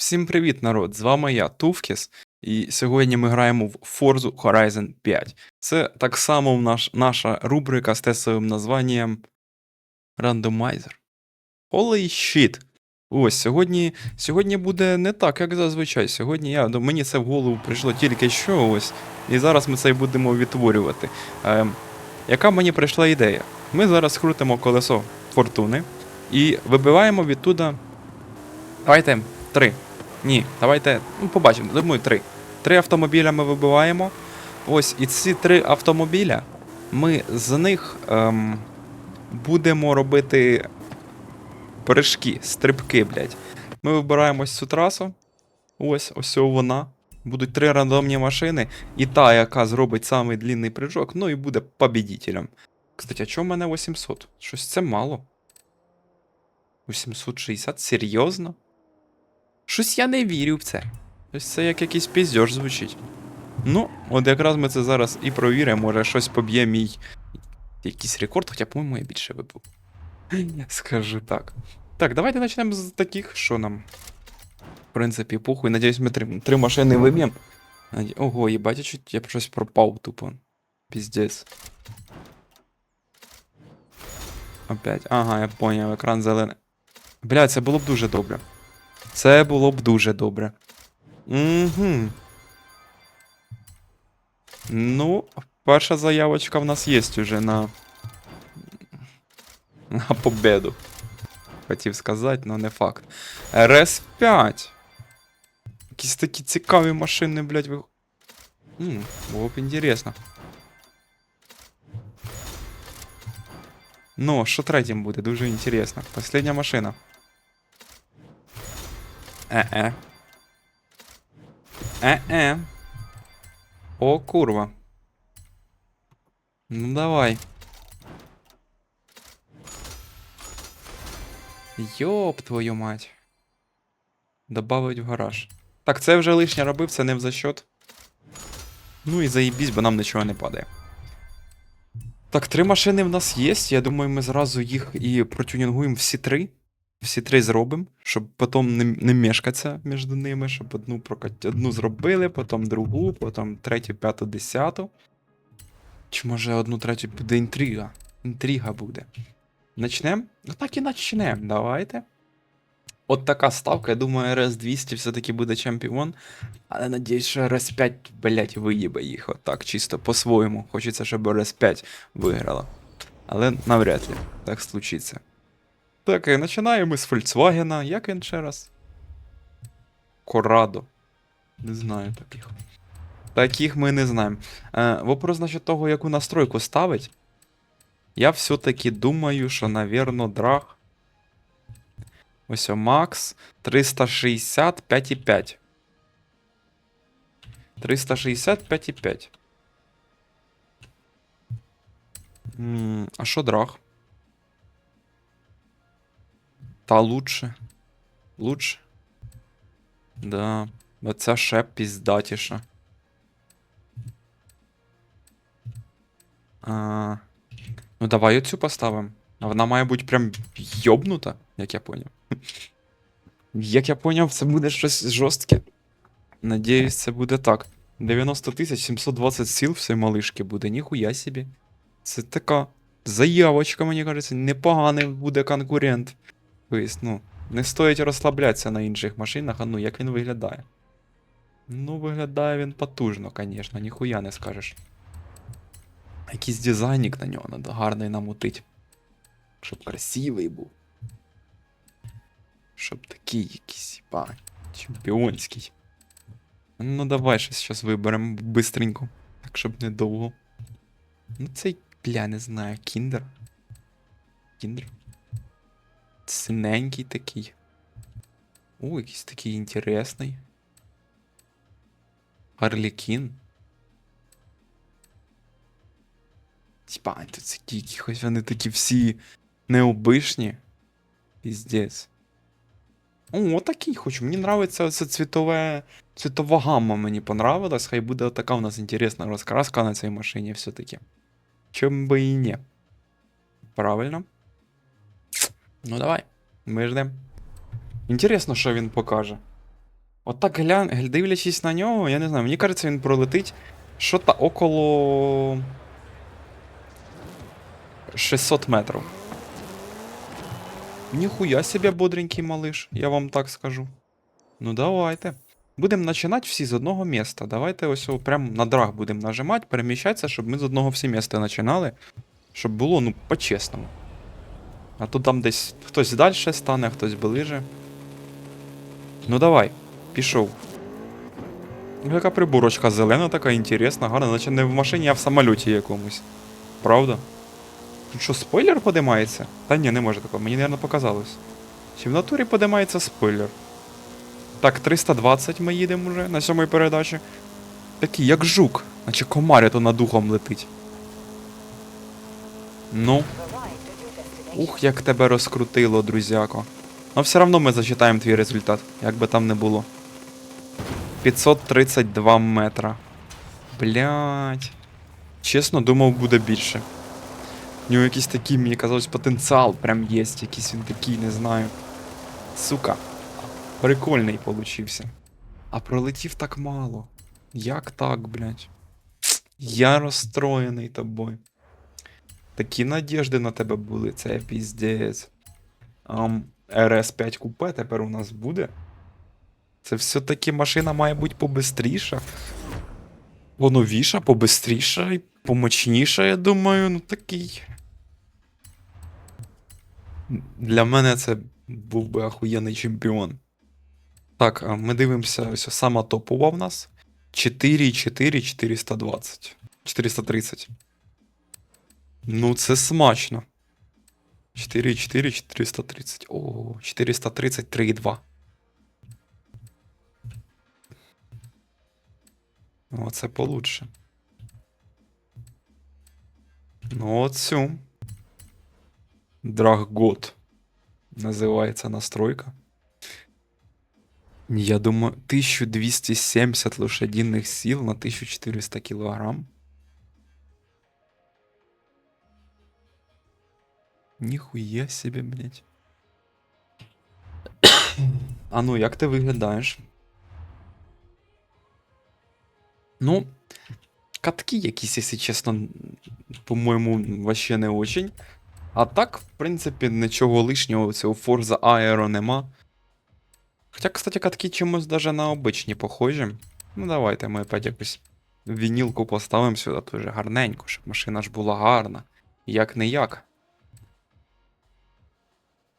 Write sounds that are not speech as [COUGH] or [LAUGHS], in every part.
Всім привіт, народ! З вами я, Туфкіс, і сьогодні ми граємо в Forza Horizon 5. Це так само наш, наша рубрика з тестовим названням Randomizer. Holy shit! Ось, сьогодні, сьогодні буде не так, як зазвичай. Сьогодні я, мені це в голову прийшло тільки що ось, і зараз ми це й будемо відтворювати. Ем, яка мені прийшла ідея? Ми зараз крутимо колесо фортуни і вибиваємо відтуда. Давайте три. Ні, давайте. Ну, побачимо. Думаю, три. Три автомобіля ми вибиваємо. Ось, і ці три автомобіля. Ми з них ем, будемо робити прыжки, стрибки, блядь. Ми вибираємо цю трасу. Ось, ось вона. Будуть три рандомні машини, і та, яка зробить самий длинний прыжок, ну і буде побідітелем. Кстати, а чому в мене 800? Щось це мало. 860? Серйозно? Щось я не вірю в це. Ось це як якийсь піздьош звучить. Ну, от якраз ми це зараз і провіримо, може щось поб'є мій якийсь рекорд, хоча, по-моєму, я більше вибув. Скажу так. Так, давайте почнемо з таких, що нам. В принципі, похуй. Надіюсь, ми три, три машини виб'ємо. Ого, їбать, чуть я щось пропав тупо. Піздець. Опять. Ага, я поняв, екран зелений. Бля, це було б дуже добре. Це було б дуже добре. Угу. Ну, перша заявочка в нас є уже на. На победу. Хотів сказати, але не факт. РС-5. Якісь такі цікаві машини, блядь, ви. Ммм, було б інтересно. Ну, що третім буде, дуже інтересно. Последня машина. Е-е. Е-е. О, курва. Ну давай. Йоп твою мать. Добавить в гараж. Так, це вже лишнє робив, це не в зачет. Ну і заїбісь, бо нам нічого не падає. Так, три машини в нас є. Я думаю, ми зразу їх і протюнінгуємо всі три. Всі три зробимо, щоб потім не, не мешкатися між ними, щоб одну прокат... одну зробили, потім другу, потім третю, п'яту, десяту. Чи може одну третю буде інтрига? Інтрига буде. Начнем? Ну так і начнем, давайте. От така ставка, я думаю, RS200 все-таки буде чемпіон. Але надіюсь, що RS5, блять, виїбе їх отак, чисто по-своєму. Хочеться, щоб RS5 виграла. Але навряд ли так случиться. Так, і починаємо з Volkswagen. Як він ще раз? Корадо. Не знаю таких. Таких ми не знаємо. Е, вопрос насчет того, яку настройку ставить. Я все-таки думаю, що, навірно, драг. Ось о, Макс 360 5,5. 360 5,5. М, А що драг? Та лучше. Лучше. Да. Оця ще піздатіша. А, ну давай оцю поставимо. А вона має бути прям йобнута, як я поняв. [LAUGHS] Як я поняв, це буде щось жорстке. Надіюсь, це буде так. 90 тисяч 720 сил в цій малишки буде, ніхуя собі. Це така заявочка, мені кажеться, непоганий буде конкурент. Тобто, ну, не стоїть розслаблятися на інших машинах, а ну як він виглядає. Ну, виглядає він потужно, звісно, ніхуя не скажеш. Якийсь дизайнік на нього надо гарний намутить. Щоб красивий був. Щоб такий якийсь, ба, чемпіонський. Ну давай щось зараз виберемо бистренько. Так, щоб недовго. Ну цей, бля, не знаю, кіндер. Кіндер. Синенький такий. О, якийсь такий інтересний. Гарлікін. Типа, тут такі якихось вони такі всі необишні. Піздець. О, такий хочу. Мені нравиться це цвітове. Цвітова гамма мені понравилась. Хай буде така у нас інтересна розкраска на цій машині все-таки. Чим би і не. Правильно. Ну давай. Ми ждем. Інтересно, що він покаже. Отак глянь, гль- дивлячись на нього, я не знаю, мені кажеться, він пролетить що-то около 600 метрів. Ніхуя себе бодренький малыш, я вам так скажу. Ну давайте. Будемо починати всі з одного міста. Давайте ось о, прям на драг будемо нажимати, переміщатися, щоб ми з одного всі міста починали. Щоб було, ну, по-чесному. А то там десь хтось далі стане, хтось ближе. Ну давай, пішов. Ну, Яка приборочка зелена, така інтересна, гарна, наче не в машині, а в самольоті якомусь. Правда? Тут що, спойлер подимається? Та ні, не може такого, мені, мабуть, показалось. Чи в натурі подимається спойлер? Так, 320 ми їдемо вже на сьомій передачі. Такий, як жук, наче комар то над духом летить. Ну, ух, як тебе розкрутило, друзяко. Но все одно ми зачитаємо твій результат, як би там не було. 532 метра. Блять. Чесно, думав, буде більше. У нього якийсь такий, мені казалось, потенціал прям є. Якийсь він такий, не знаю. Сука. Прикольний получився. А пролетів так мало. Як так, блядь? Я розстроєний тобою. Такі надіжди на тебе були, це піздець. Um, RS5 купе тепер у нас буде. Це все-таки машина має бути побистріша. Поновіша, побистріша і помощніша, я думаю, ну такий. Для мене це був би ахуєнний чемпіон. Так, ми дивимося, ось сама топова в нас. 4,4 420. 430. Ну, це смачно. 4,4 430. О, 430 3,2. Оце получше. Ну, оцю. Драггот. Називається настройка. Я думаю, 1270 лошадиных сил на 1400 килограмм. Ніхуя себе, блядь. а ну, як ти виглядаєш? Ну, катки якісь, якщо чесно, по-моєму, вообще не очень. А так, в принципі, нічого лишнього цього Forza Aero нема. Хоча, кстати, катки чимось даже на обичні похожі. Ну, давайте ми опять якось вінілку поставимо сюди дуже гарненько, щоб машина ж була гарна. Як не як.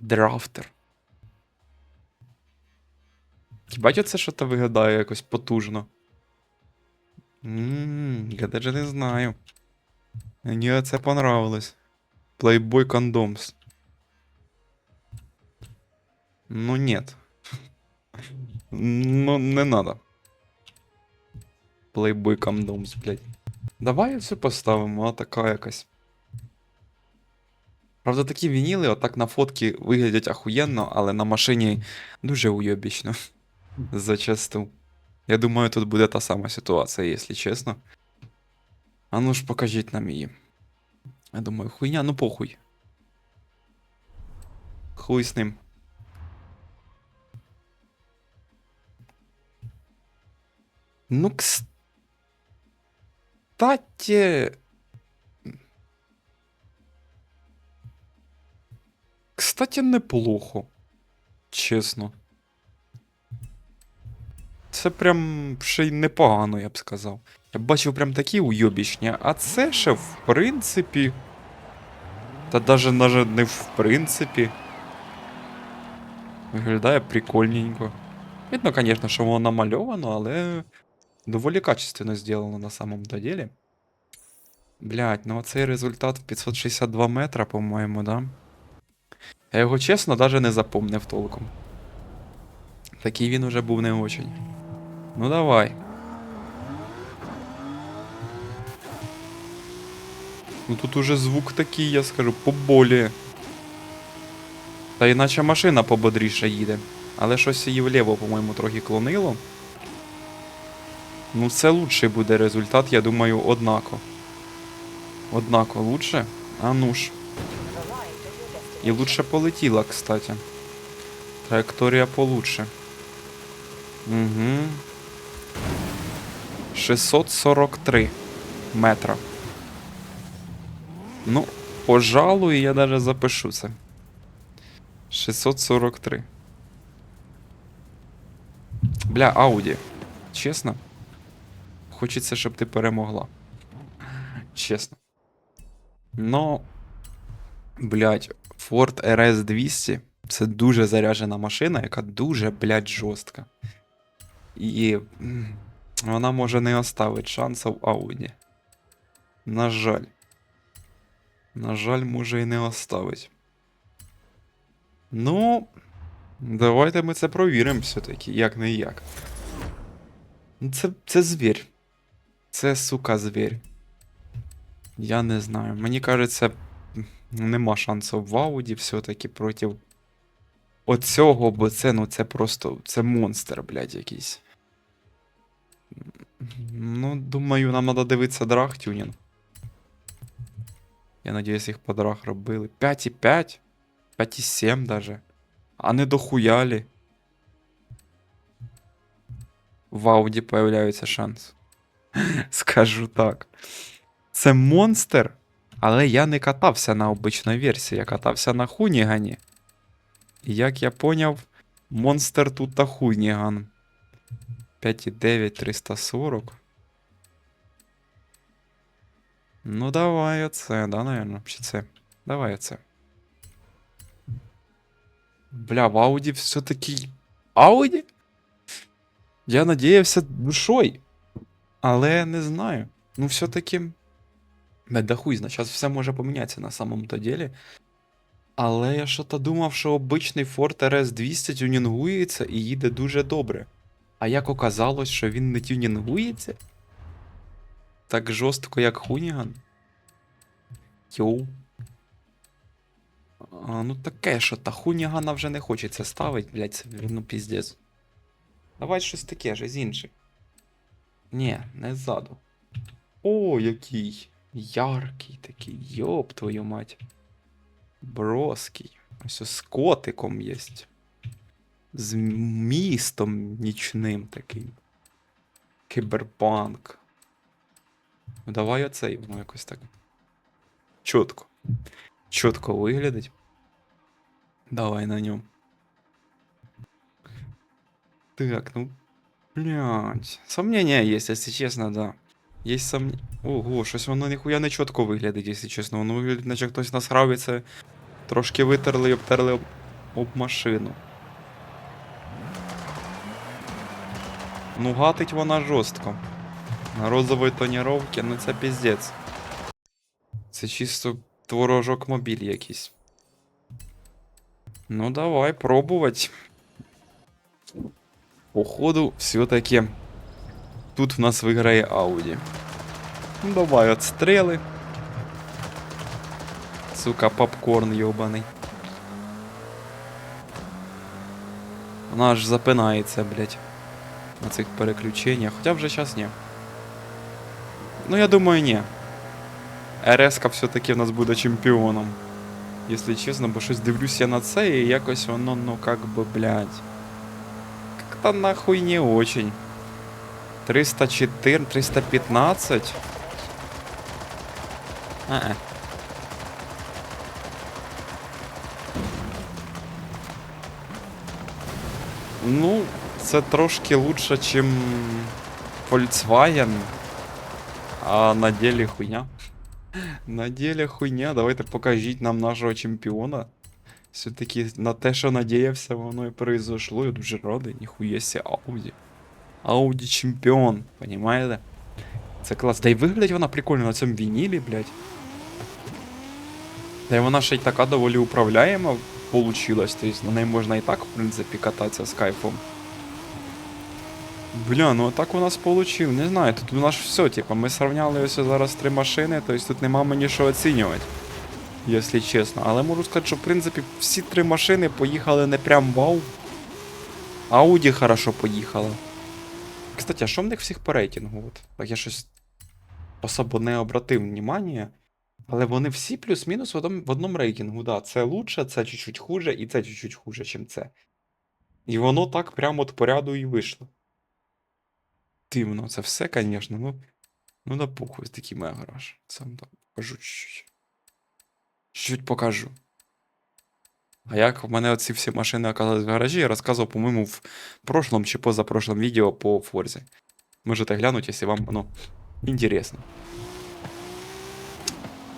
Драфтер. Хіба це що то виглядає якось потужно? Ммм, я даже не знаю. Мені це понравилось. Playboy Condoms. Ну нет. [LAUGHS] Ну, не надо. Playboy Condoms, блядь. Давай все поставимо, а така якась. Правда, такі вініли, отак на фотки виглядять ахуєнно, але на машині дуже уйобічно. Зачасту. Я думаю, тут буде та сама ситуація, якщо чесно. А ну ж покажіть нам її. Я думаю, хуйня, ну похуй. Хуй з ним. Ну, кстати... Кстати, неплохо. Чесно. Це прям ще й непогано, я б сказав. Я б бачив прям такі уйобічні, а це ще в принципі. Та даже, даже не в принципі. Виглядає прикольненько. Видно, звісно, що воно намальовано, але доволі качественно зроблено на самом то деле. Блять, ну оцей результат в 562 метра, по-моєму, да? Я його чесно даже не запомнив толком. Такий він уже був не очень. Ну давай. Ну тут уже звук такий, я скажу, поболі. Та іначе машина пободріше їде. Але щось її вліво, по-моєму, трохи клонило. Ну, це лучший буде результат, я думаю, однако. Однако лучше. А ну ж. І лучше полетіла, кстати. Траєкторія получше. Угу. 643 метра. Ну, пожалуй, я даже запишу це. 643. Бля, Ауді. Чесно. Хочеться, щоб ти перемогла. Чесно. Но. Блять, Ford RS 200 це дуже заряджена машина, яка дуже, блядь, жорстка. І вона може не оставить шансів Ауді. На жаль. На жаль, може і не оставить. Ну, давайте ми це провіримо все-таки, як не як. Це, це звір. Це, сука, звір. Я не знаю. Мені кажеться, нема шансу в Ауді все-таки проти оцього, бо це, ну, це просто. Це монстр, блядь, якийсь. Ну, думаю, нам треба дивитися драг тюнінг. Я надіюсь, їх по драг робили. 5,5, 5,7 даже. А не дохуялі. В Ауді появляється шанс. [LAUGHS] Скажу так. Це монстр, але я не катався на обичній версії, я катався на Хунігані. І як я поняв, монстр тут та Хуніган. 5,9 340. Ну, давай оце, да, наверное, чи це. Давай оце. Бля, в Ауді все-таки. Ауді? Я надіявся душою. Але не знаю. Ну, все-таки. Бля, да хуй зна, зараз все може помінятися на самому-то ділі. Але я що-то думав, що обичний Ford RS 200 тюнінгується і їде дуже добре. А як оказалось, що він не тюнінгується? Так жорстко, як Хуніган? Йоу. А, ну таке, що та Хунігана вже не хочеться ставить, блядь, це ну піздець. Давай щось таке, щось інше. Ні, не ззаду. О, який яркий такий, йоп твою мать. Броский. Ось з котиком єсть. З містом нічним такий. Кіберпанк. Ну, давай оцей, воно якось так. Чітко. Чітко виглядить. Давай на ньому. Так, ну. Блять. Сомнения есть, если честно, да. Есть сомнения. Ого, щось воно ніхуя не чітко виглядить, якщо чесно. Воно виглядить, наче хтось насрав і це трошки витерли і обтерли об, об машину. Ну, гатить вона жорстко. На розовій тоніровці, ну це піздець. Це чисто творожок мобіль якийсь. Ну, давай пробувати. Походу, все-таки тут в нас виграє Ауді. Ну, давай отстріли. Сука, попкорн йобаний. Вона аж запинається, блядь. На цих переключеннях. Хоча вже зараз ні. Ну, я думаю, ні. РС-ка все-таки в нас буде чемпіоном. Якщо чесно, бо щось дивлюсь я на це і якось воно, ну как би, блядь. Как-то нахуй не очень. 304, 315. А-а. Ну, це трошки лучше, чим Volkswagen. А на деле хуйня. [LAUGHS] На деле хуйня. Давайте покажіть нам нашого чемпіона. Все-таки на те, що надіявся, воно і произошло. Я дуже радий. Ніхуєся Ауді. Ауді чемпіон, понімаєте? Це клас. Да й виглядить вона прикольно на цьому вінілі, блядь. Та й вона ще й така доволі управляєма получилась. Тобто на неї можна і так, в принципі, кататися з кайфом. Бля, ну так у нас получив. Не знаю, тут у нас все, типа, ми сравняли ось зараз три машини, тобто тут нема мені що оцінювати. Якщо чесно. Але можу сказати, що в принципі всі три машини поїхали не прям вау. Ауді хорошо поїхала. Кстати, а що в них всіх по рейтингу? От? Так я щось особо не обратив внимання. Але вони всі плюс-мінус в одному, в одному рейтингу. Да, це лучше, це чуть-чуть хуже, і це чуть-чуть хуже, чим це. І воно так прямо от по ряду і вийшло. Дивно, це все, звісно, ну. Ну да похуй, такий моя гараж. Сам там покажу чуть-чуть. Чуть покажу. А як в мене оці всі машини оказались в гаражі, я розказував, по-моєму, в прошлом чи позапрошлом відео по Форзі. Можете глянути, якщо вам воно інтересно.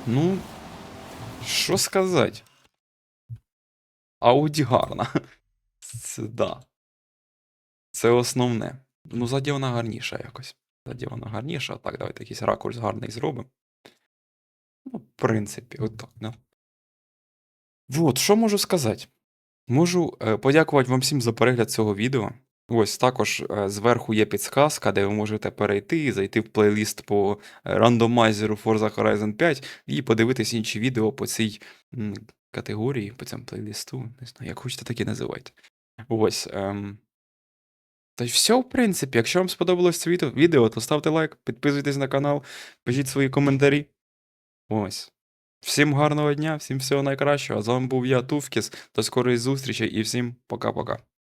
Ну, що сказати? Ауді гарна. [LAUGHS] Це да. Це основне. Ну, ззаді вона гарніша якось. Ззаді вона гарніша. Так, давайте якийсь ракурс гарний зробимо. Ну, в принципі, отак, да. Вот, що можу сказати? Можу е, подякувати вам всім за перегляд цього відео. Ось також е, зверху є підсказка, де ви можете перейти, і зайти в плейліст по е, рандомайзеру Forza Horizon 5 і подивитись інші відео по цій м, категорії, по цьому плейлісту. Не знаю, як хочете, так і називайте. Ось. Ем... Та й все, в принципі. Якщо вам сподобалось це відео- відео, то ставте лайк, підписуйтесь на канал, пишіть свої коментарі. Ось. Всім гарного дня, всім всього найкращого. З вами був я, Тувкіс. До скорої зустрічі і всім пока-пока.